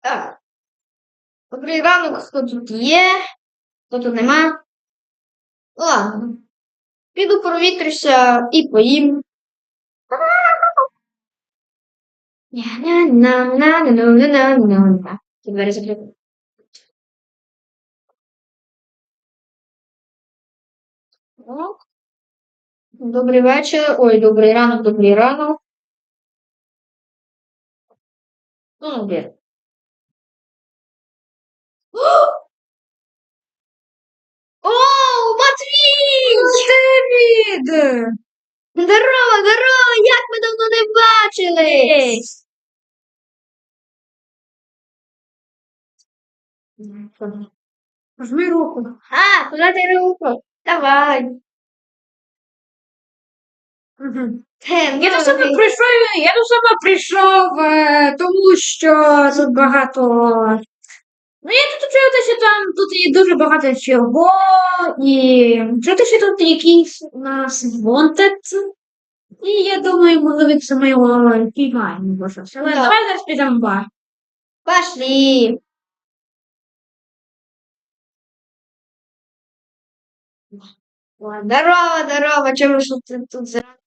Так. Добрий ранок, хто тут є, хто тут нема. Ладно. Піду провітрюся і поїм. Двері закрити. Добрий вечір. Ой, добрий ранок, добрий ранок. Ну, де? О, Матвій! Девід! Здорово, здорово! Як ми давно не бачились! Пожми руку. А, подати руку. Давай. Ген, Я до себе прийшов, я до себе прийшов, е, тому що тут багато. Ну, я тут вчитися, там тут є дуже багато чого, і вчитися тут якийсь у нас wanted. І я думаю, можливо, це ми його піймаємо, бо щось. Але давай зараз підемо в бар. Пошли. Здорово, здорово, чому ж ти тут зранку?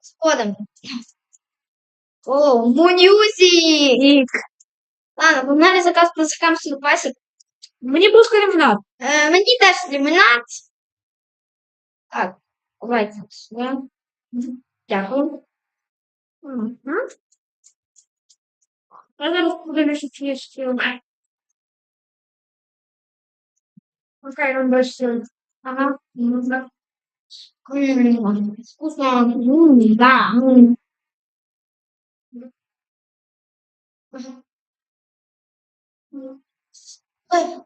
Сходом. О, Мунюсі! Ладно, погнали заказ по закам супасик. Мені був лимонад. Е, мені теж лимонад. Так, давайте. Дякую. Мгм. Я зараз подивлюся, чи є ще. Окей, он бачите. Ага, ну, да. М, Вкусно. М, да. м.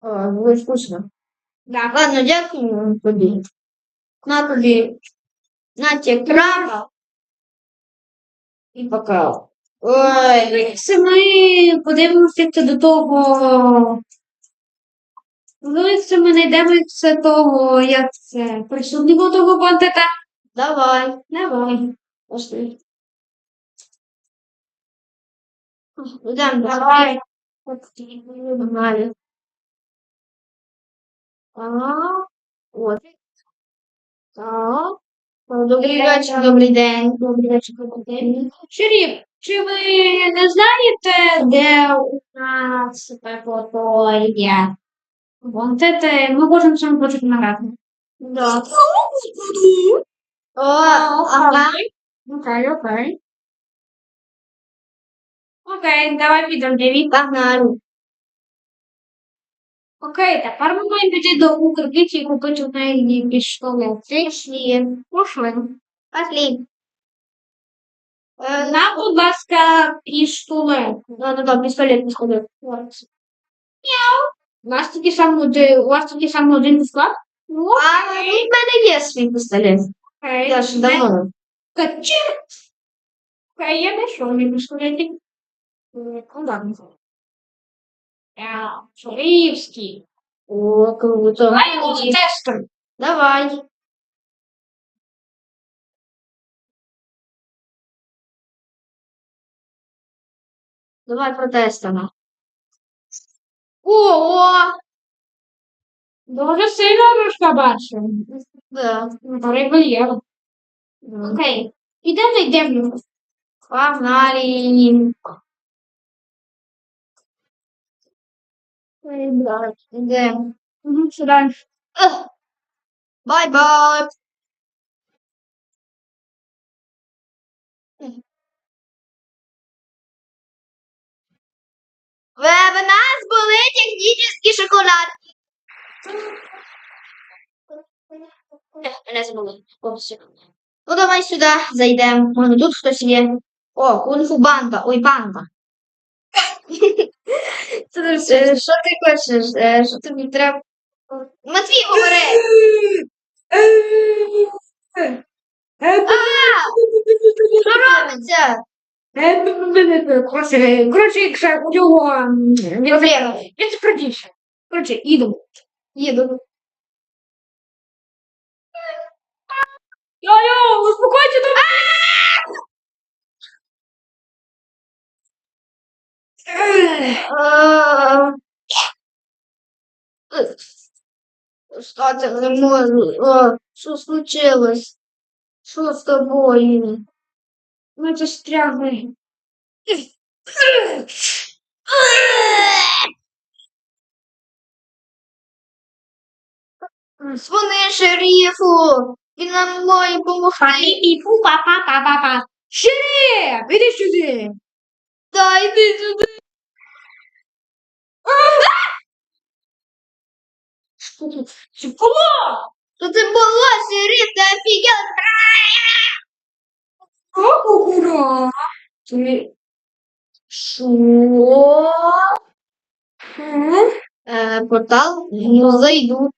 О, дуже вкусно. Да. Ладно, дякую тобі. На тобі. На тебе. І пока. Ой, Це ми подивимося до того. Це ми знайдемо це того, як це, присутнього того бандита. давай. Давай. Пошли. Йдемо, Давай. Нормально. Ага. От. Так. Добрий вечір, добрий день. Добрий вечір, добрий день. Шеріф, чи ви не знаєте, де у нас пекло є? Те, те, ми можемо саме почути нараду. Да. О, ага. Окей, окей. Окей, давай підемо, Девід. Погнали. Окей, тепер ми маємо піти до Укрбіті і купити в неї пістолет. Пішли. Пошли. Пошли. Е, Нам, будь ласка, пістолет. Да, да, да, пістолет, пістолет. У нас тільки сам один, у вас тільки сам один склад? Ну, А, ну, в мене є свій пістолет. окей. Я ж давно. Качир! Окей, я знайшов мій пістолетик. Ну, ладно. Я. О, круто. Давай його тестер. Давай. Давай протестимо. Ого! Дуже сильно рушка бачу. Да. Риба є. Окей. Ідемо знайдемо. Погнали. Идем. Угу, сюди. Бай-бай. Е, Не забули. Ну, давай сюди зайдемо. Може, тут хтось є. О, кунг-фу банда. Ой, банда. Е, Що ти хочеш? Е, Що тобі треба? Матвій, говори! Що робиться? Коротше, коротше, якщо у нього м, він Проблема. Коротше, їдемо. Їду. Йо-йо, успокойте там! Встати не можу. Що случилось? Що з тобою? Ну це стрягли. Дзвони шерифу! Він нам має допомогти. Пі-пі-пу, па-па-па-па-па. Шериф, іди сюди. Та йди сюди. Що тут? Що було? Що це було, шериф? Ти офігел? Ура! Ти... Що? Е, портал? Ну, зайду.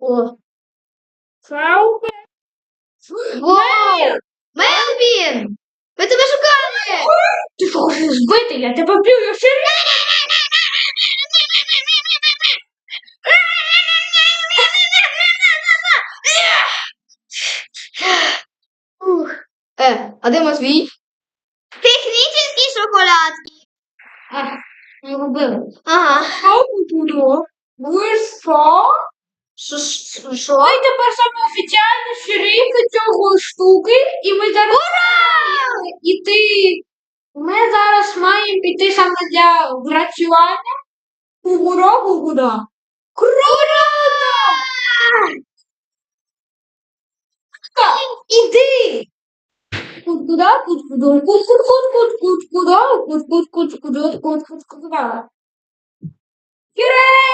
О, Крауби? Вау! Мелвін! Ми тебе шукали! Ти що хочеш збити? Я тебе б'ю, я. Ух. Е, а де Матвій? Технічний шоколад. А, не робили. Ага. Що було? Ви що? Що, що, що? Ми тепер саме офіціальні шерифи цього штуки, і ми зараз маємо іти. Ми зараз маємо піти саме для врачування у уроку куди? Круто! Іди! Кут куди? Кут куди? Кут кут кут кут кут куди? Кут кут кут куди? Кут кут куди? Юрей!